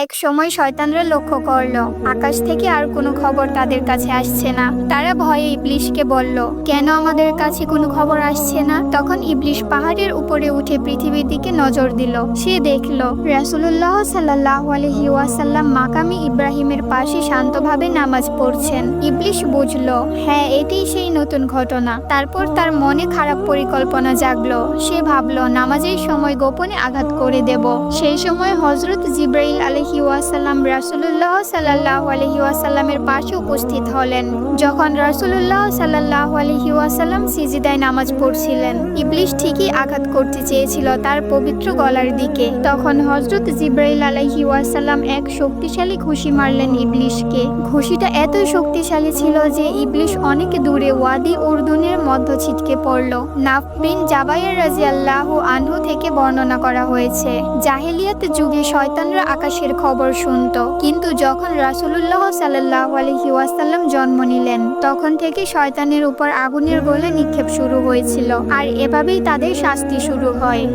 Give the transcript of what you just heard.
এক সময় শয়তানরা লক্ষ্য করল, আকাশ থেকে আর কোনো খবর তাদের কাছে আসছে না। তারা ভয়ে ইবলিশকে বলল, কেন আমাদের কাছে কোনো খবর আসছে না? তখন ইবলিশ পাহাড়ের উপরে উঠে পৃথিবীর দিকে নজর দিল। সে দেখল, রাসূলুল্লাহ সাল্লাল্লাহু আলাইহি ওয়াসাল্লাম মাকামি ইব্রাহিমের পাশে শান্তভাবে নামাজ পড়ছেন। ইবলিশ বুঝলো হ্যাঁ এটাই সেই নতুন ঘটনা। তারপর তার মনে খারাপ পরিকল্পনা জাগলো। সে ভাবলো, নামাজের সময় গোপনে আঘাত করে দেব। সেই সময় হজরত জিব্রাইল আলহি ওয়াসাল্লাম রাসুলুল্লাহ সাল্লাহ আলহি ওয়াসাল্লামের পাশে উপস্থিত হলেন। যখন রাসুলুল্লাহ সাল্লাহ আলহি ওয়াসাল্লাম সিজিদায় নামাজ পড়ছিলেন, ইবলিশ ঠিকই আঘাত করতে চেয়েছিল তার পবিত্র গলার দিকে। তখন হজরত জিব্রাইল আলহি ওয়াসাল্লাম এক শক্তিশালী ঘুষি মারলেন ইবলিশকে। ঘুষিটা এত শক্তিশালী ছিল যে ইবলিশ অনেক দূরে ওয়াদি উর্দুনের মধ্য ছিটকে পড়ল। নাফ বিন জাবাইর রাজিয়াল্লাহ আনহু থেকে বর্ণনা করা হয়েছে, জাহেলিয়াত যুগে শয়তানরা আকাশের খবর শুনত। কিন্তু যখন রাসূলুল্লাহ সাল্লাহ আলহি জন্ম নিলেন, তখন থেকে শয়তানের উপর আগুনের গোলে নিক্ষেপ শুরু হয়েছিল, আর এভাবেই তাদের শাস্তি শুরু হয়।